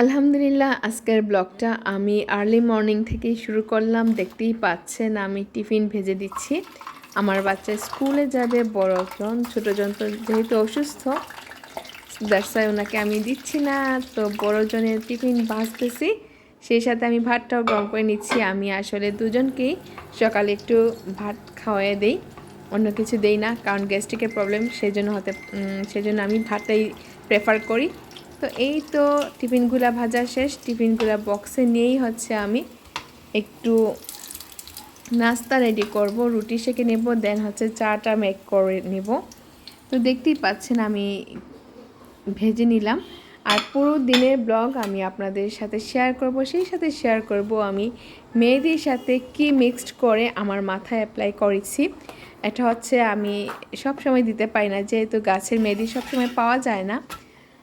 আলহামদুলিল্লাহ, আজকের ব্লগটা আমি আর্লি মর্নিং থেকেই শুরু করলাম। দেখতেই পাচ্ছেন, আমি টিফিন ভেজে দিচ্ছি। আমার বাচ্চা স্কুলে যাবে বড়জন ছোটোজন তো যেহেতু অসুস্থ ব্যবসায় ওনাকে আমি দিচ্ছি না। তো বড়জনের টিফিন ভাজতেছি, সেই সাথে আমি ভাতটাও গরম করে নিচ্ছি। আমি আসলে দুজনকেই সকালে একটু ভাত খাওয়াই দেই, অন্য কিছু দেই না, কারণ গ্যাস্ট্রিকের প্রবলেম সেই জন্য হতে সেজন্য আমি ভাতটাই প্রেফার করি। তো এই তো টিফিনগুলা ভাজা শেষ। টিফিনগুলা বক্সে নিয়েই হচ্ছে আমি একটু নাস্তা রেডি করব, রুটি সেকে নেব দেন হচ্ছে চাটা মেক করে নেব। তো দেখতেই পাচ্ছেন আমি ভেজে নিলাম। আর পুরো দিনের ব্লগ আমি আপনাদের সাথে শেয়ার করব, সেই সাথে শেয়ার করব আমি মেয়েদের সাথে কি মিক্সড করে আমার মাথায় অ্যাপ্লাই করেছি। এটা হচ্ছে আমি সব সময় দিতে পারি না, যেহেতু গাছের মেহেদি সবসময় পাওয়া যায় না।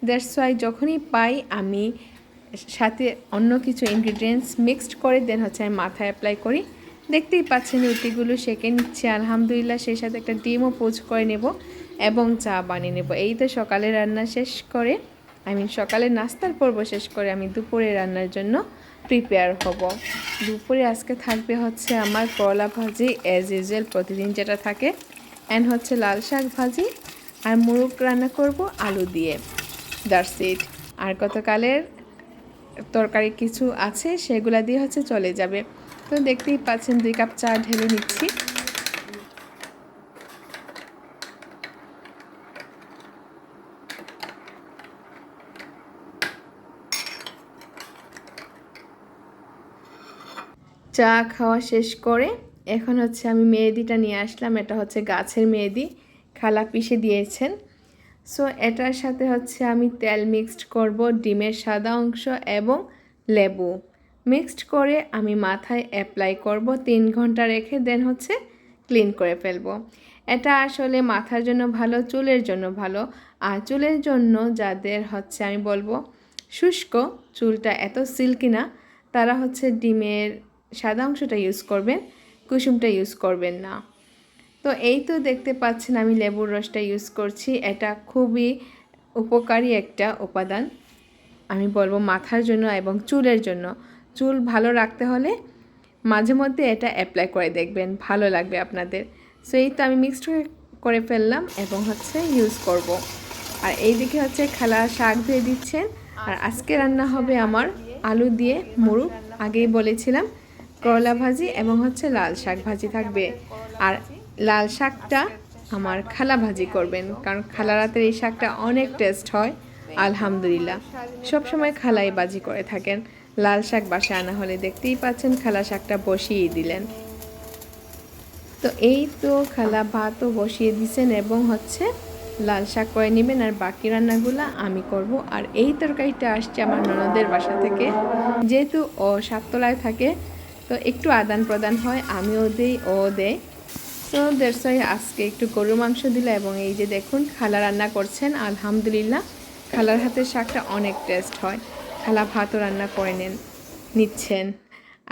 দ্যাটস ওয়াই যখনই পাই, আমি সাথে অন্য কিছু ইনগ্রিডিয়েন্টস মিক্সড করে দেন হচ্ছে আমি মাথায় অ্যাপ্লাই করি। দেখতেই পাচ্ছেন রুটিগুলো সেকে নিচ্ছে, আলহামদুলিল্লাহ সেই সাথে একটা ডিমও পোচ করে নেব এবং চা বানিয়ে নেব। এই তো সকালে রান্না শেষ করে আমি সকালে নাস্তার পর্ব শেষ করে আমি দুপুরে রান্নার জন্য প্রিপেয়ার হব। দুপুরে আজকে থাকবে হচ্ছে আমার করলা ভাজি অ্যাজ ইউজুয়াল প্রতিদিন যেটা থাকে অ্যান্ড হচ্ছে লাল শাক ভাজি, আর মুরগ রান্না করব আলু দিয়ে। দ্যাটস ইট আর গতকালের তরকারি কিছু আছে, সেগুলা দিয়ে হচ্ছে চলে যাবে। তো দেখতেই পাচ্ছেন, দুই কাপ চা ঢেলে নিচ্ছি। চা খাওয়া শেষ করে এখন হচ্ছে আমি মেহেদিটা নিয়ে আসলাম। এটা হচ্ছে গাছের মেহেদি। খালা পিষে দিয়েছেন। সো এটার সাথে হচ্ছে আমি তেল মিক্সড করব, ডিমের সাদা অংশ এবং লেবু। মিক্সড করে আমি মাথায় অ্যাপ্লাই করব, তিন ঘণ্টা রেখে দেন হচ্ছে ক্লিন করে ফেলব। এটা আসলে মাথার জন্য ভালো, চুলের জন্য ভালো। আর চুলের জন্য যাদের হচ্ছে আমি বলব, শুষ্ক চুলটা এত সিল্কি না, তারা হচ্ছে ডিমের সাদা অংশটা ইউজ করবেন, কুসুমটা ইউজ করবেন না। তো এই তো দেখতে পাচ্ছেন আমি লেবুর রসটা ইউজ করছি। এটা খুবই উপকারী একটা উপাদান। আমি বলব মাথার জন্য এবং চুলের জন্য। চুল ভালো রাখতে হলে মাঝে মধ্যে এটা অ্যাপ্লাই করে দেখবেন ভালো লাগবে আপনাদের। সো এই তো আমি মিক্সড করে ফেললাম এবং হচ্ছে ইউজ করব। আর এই দিকে হচ্ছে খালা শাক ধুয়ে দিচ্ছেন। আর আজকে রান্না হবে আমার আলু দিয়ে মুরগ আগেই বলেছিলাম করলা ভাজি এবং হচ্ছে লাল শাক ভাজি থাকবে। আর লাল শাকটা আমার খালা ভাজি করবেন, কারণ খালা রাতের এই শাকটা অনেক টেস্ট হয়, আলহামদুলিল্লাহ। সবসময় খালাই বাজি করে থাকেন। লাল শাক বাসায় আনা হলে দেখতেই পাচ্ছেন খালা শাকটা বসিয়ে দিলেন। তো এই তো খালা ভাতও বসিয়ে দিছেন এবং হচ্ছে লাল শাক করে নেবেন, আর বাকি রান্নাগুলো আমি করব। আর এই তরকারিটা আসছে আমার ননদের বাসা থেকে। যেহেতু ও সাততলায় থাকে, তো একটু আদান প্রদান হয়, আমিও দেই, ও দেয়। তো দেড়শাই আজকে একটু গরু মাংস দিল এবং এই যে দেখুন, খালা রান্না করছেন, আলহামদুলিল্লাহ। খালার হাতের শাকটা অনেক টেস্ট হয়। খালা ভাতও রান্না করে নেন, নিচ্ছেন।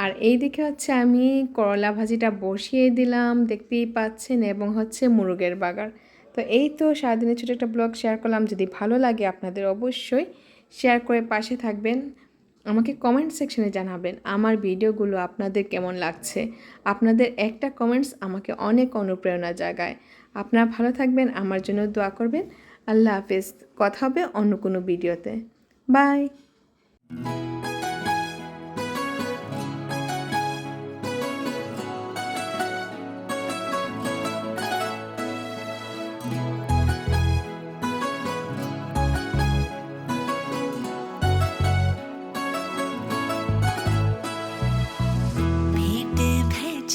আর এই দিকে হচ্ছে আমি করলা ভাজিটা বসিয়ে দিলাম, দেখতেই পাচ্ছেন, এবং হচ্ছে মুরগের বাগার। তো এই তো সারাদিনের ছোটো একটা ব্লগ শেয়ার করলাম। যদি ভালো লাগে আপনাদের অবশ্যই শেয়ার করে পাশে থাকবেন। আমাকে কমেন্ট সেকশনে জানাবেন আমার ভিডিওগুলো আপনাদের কেমন লাগছে। আপনাদের একটা কমেন্টস আমাকে অনেক অনুপ্রেরণা জাগায়। আপনারা ভালো থাকবেন, আমার জন্য দোয়া করবেন। আল্লাহ হাফেজ, কথা হবে অন্য কোনো ভিডিওতে। বাই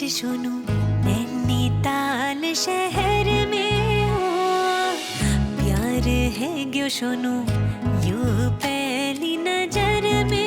आज नैनीताल शहर में प्यार है गयो सुनो यू पहली नज़र में